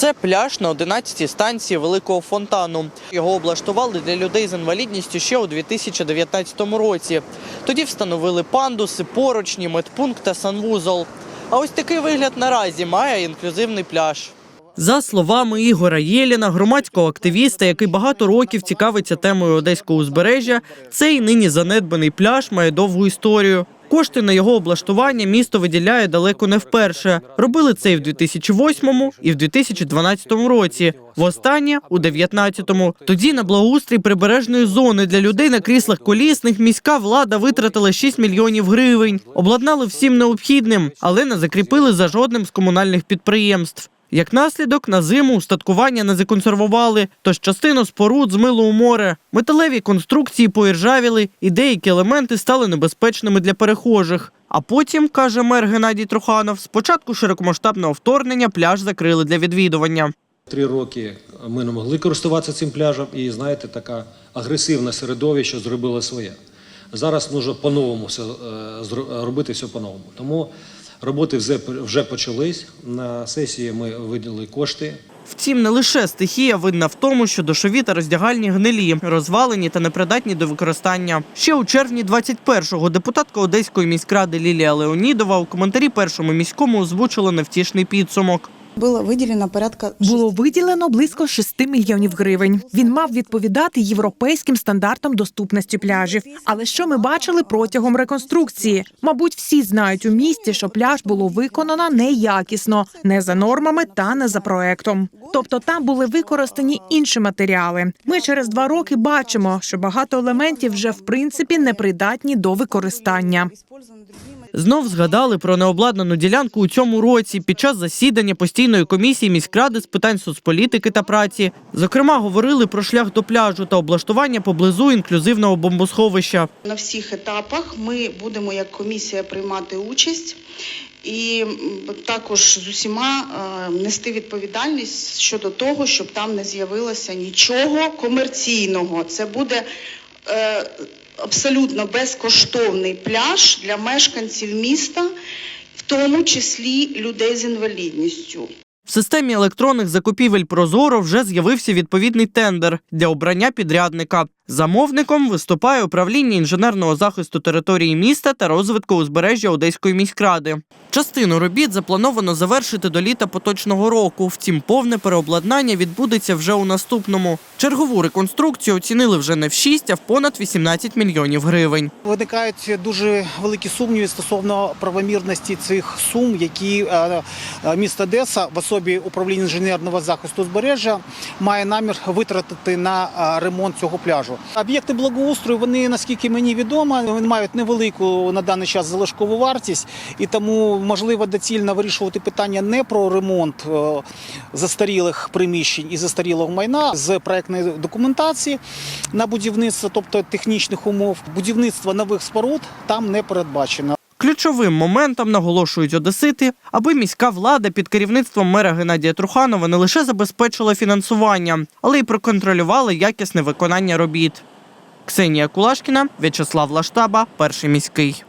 Це пляж на 11-й станції Великого фонтану. Його облаштували для людей з інвалідністю ще у 2019 році. Тоді встановили пандуси, поручні, медпункт та санвузол. А ось такий вигляд наразі має інклюзивний пляж. За словами Ігора Єліна, громадського активіста, який багато років цікавиться темою одеського узбережжя, цей нині занедбаний пляж має довгу історію. Кошти на його облаштування місто виділяє далеко не вперше. Робили це і в 2008 і в 2012 році. Востаннє у 19-му. Тоді на благоустрій прибережної зони для людей на кріслах колісних міська влада витратила 6 мільйонів гривень. Обладнали всім необхідним, але не закріпили за жодним з комунальних підприємств. Як наслідок, на зиму устаткування не законсервували, тож частину споруд змило у море. Металеві конструкції поіржавіли, і деякі елементи стали небезпечними для перехожих. А потім, каже мер Геннадій Труханов, з початку широкомасштабного вторгнення пляж закрили для відвідування. Три роки ми не могли користуватися цим пляжем, і знаєте, така агресивне середовище зробило своє. Зараз потрібно по-новому е, робити все по-новому. Тому роботи вже, почались. На сесії ми виділили кошти. Втім, не лише стихія винна в тому, що душові та роздягальні гнилі, розвалені та непридатні до використання. Ще у червні 21-го депутатка Одеської міськради Лілія Леонідова у коментарі першому міському озвучила невтішний підсумок. Було виділено порядка Було виділено близько 6 мільйонів гривень. Він мав відповідати європейським стандартам доступності пляжів. Але що ми бачили протягом реконструкції? Мабуть, всі знають у місті, що пляж було виконано неякісно, не за нормами та не за проектом. Тобто там були використані інші матеріали. Ми через два роки бачимо, що багато елементів вже в принципі непридатні до використання. Знов згадали про необладнану ділянку у цьому році під час засідання постійної комісії міськради з питань соцполітики та праці. Зокрема, говорили про шлях до пляжу та облаштування поблизу інклюзивного бомбосховища. На всіх етапах ми будемо як комісія приймати участь і також з усіма е, нести відповідальність щодо того, щоб там не з'явилося нічого комерційного. Це буде абсолютно безкоштовний пляж для мешканців міста, в тому числі людей з інвалідністю. В системі електронних закупівель Прозоро вже з'явився відповідний тендер для обрання підрядника. Замовником виступає управління інженерного захисту території міста та розвитку узбережжя Одеської міськради. Частину робіт заплановано завершити до літа поточного року. Втім, повне переобладнання відбудеться вже у наступному. Чергову реконструкцію оцінили вже не в 6, а в понад 18 мільйонів гривень. Виникають дуже великі сумніви стосовно правомірності цих сум, які е, е, місто Одеса в особі управління інженерного захисту узбережжя має намір витратити на ремонт цього пляжу. Об'єкти благоустрою вони, наскільки мені відомо, мають невелику на даний час залишкову вартість, і тому можливо доцільно вирішувати питання не про ремонт е, застарілих приміщень і застарілого майна з проектної документації на будівництво, тобто технічних умов. Будівництво нових споруд там не передбачено. Ключовим моментом наголошують одесити, аби міська влада під керівництвом мера Геннадія Труханова не лише забезпечила фінансування, але й проконтролювала якісне виконання робіт. Ксенія Кулашкіна, В'ячеслав Лаштаба, перший міський.